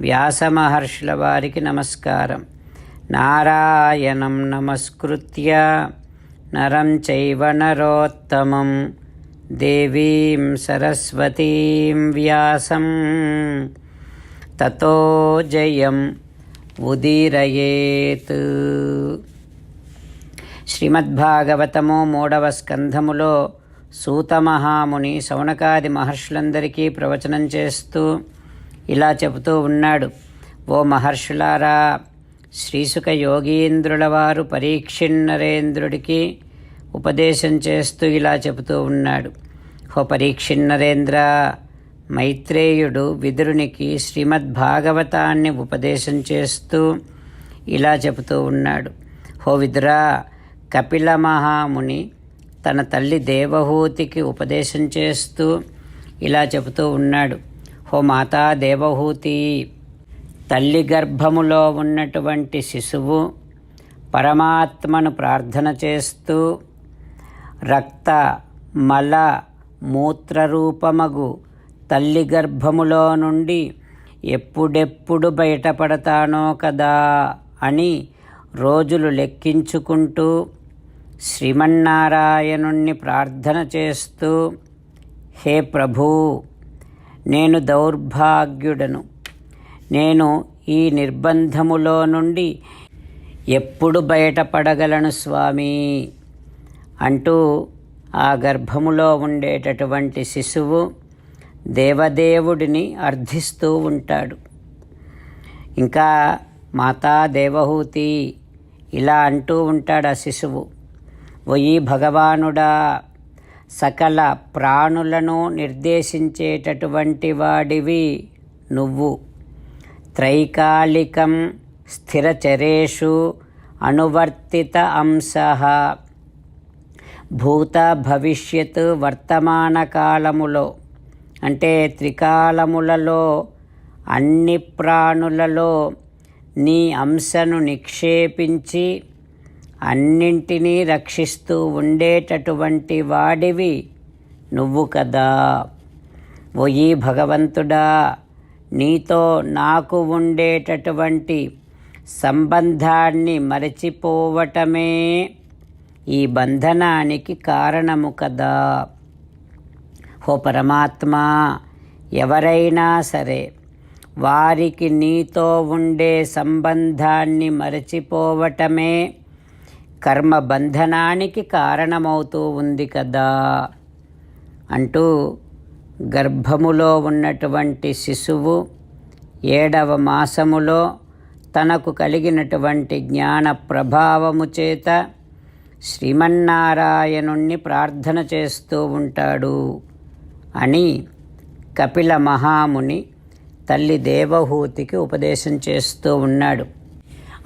వ్యాసమహర్షుల వారికి నమస్కారం. నారాయణం నమస్కృత్య నరం చైవ నరోత్తమం. దేవీం సరస్వతీం వ్యాసం. తతో జయం ఉదీరయేత్. శ్రీమద్భాగవతము మూడవ స్కంధములో సూతమహాముని శౌనకాది మహర్షులందరికీ ప్రవచనం చేస్తూ ఇలా చెబుతూ ఉన్నాడు. ఓ మహర్షులారా శ్రీసుక యోగీంద్రుల వారు పరీక్షిన్నరేంద్రుడికి ఉపదేశం చేస్తూ ఇలా చెబుతూ ఉన్నాడు. హో పరీక్షిన్నరేంద్ర మైత్రేయుడు విదురునికి శ్రీమద్భాగవతాన్ని ఉపదేశం చేస్తూ ఇలా చెబుతూ ఉన్నాడు. హో విదురా కపిల మహాముని తన తల్లి దేవహూతికి ఉపదేశం చేస్తూ ఇలా చెబుతూ ఉన్నాడు. హో మాతా దేవహూతి తల్లి గర్భములో ఉన్నటువంటి శిశువు పరమాత్మను ప్రార్థన చేస్తూ రక్త మల మూత్రరూపమగు తల్లి గర్భములో నుండి ఎప్పుడెప్పుడు బయటపడతానో కదా అని రోజులు లెక్కించుకుంటూ శ్రీమన్నారాయణుణ్ణి ప్రార్థన చేస్తూ హే ప్రభూ నేను దౌర్భాగ్యుడను. నేను ఈ నిర్బంధములో నుండి ఎప్పుడు బయటపడగలను స్వామి? అంటూ ఆ గర్భములో ఉండేటటువంటి శిశువు దేవదేవుడిని అర్థిస్తూ ఉంటాడు. ఇంకా మాతా దేవహూతి ఇలా అంటూ ఉంటాడు ఆ శిశువు. ఒయి భగవానుడా సకల ప్రాణులను నిర్దేశించేటటువంటి వాడివి నువ్వు. త్రైకాలికం స్థిరచరేషు అనువర్తిత అంశ. భూత భవిష్యత్ వర్తమాన కాలములో అంటే త్రికాలములలో అన్ని ప్రాణులలో నీ అంశను నిక్షేపించి అన్నింటినీ రక్షిస్తూ ఉండేటటువంటి వాడివి నువ్వు కదా. ఒయి భగవంతుడా నీతో నాకు ఉండేటటువంటి సంబంధాన్ని మరచిపోవటమే ఈ బంధనానికి కారణము కదా. హో పరమాత్మా ఎవరైనా సరే వారికి నీతో ఉండే సంబంధాన్ని మరచిపోవటమే కర్మ బంధనానికి కారణమవుతూ ఉంది కదా అంటూ గర్భములో ఉన్నటువంటి శిశువు ఏడవ మాసములో తనకు కలిగినటువంటి జ్ఞాన ప్రభావము చేత శ్రీమన్నారాయణుణ్ణి ప్రార్థన చేస్తూ ఉంటాడు అని కపిల మహాముని తల్లి దేవహూతికి ఉపదేశం చేస్తూ ఉన్నాడు.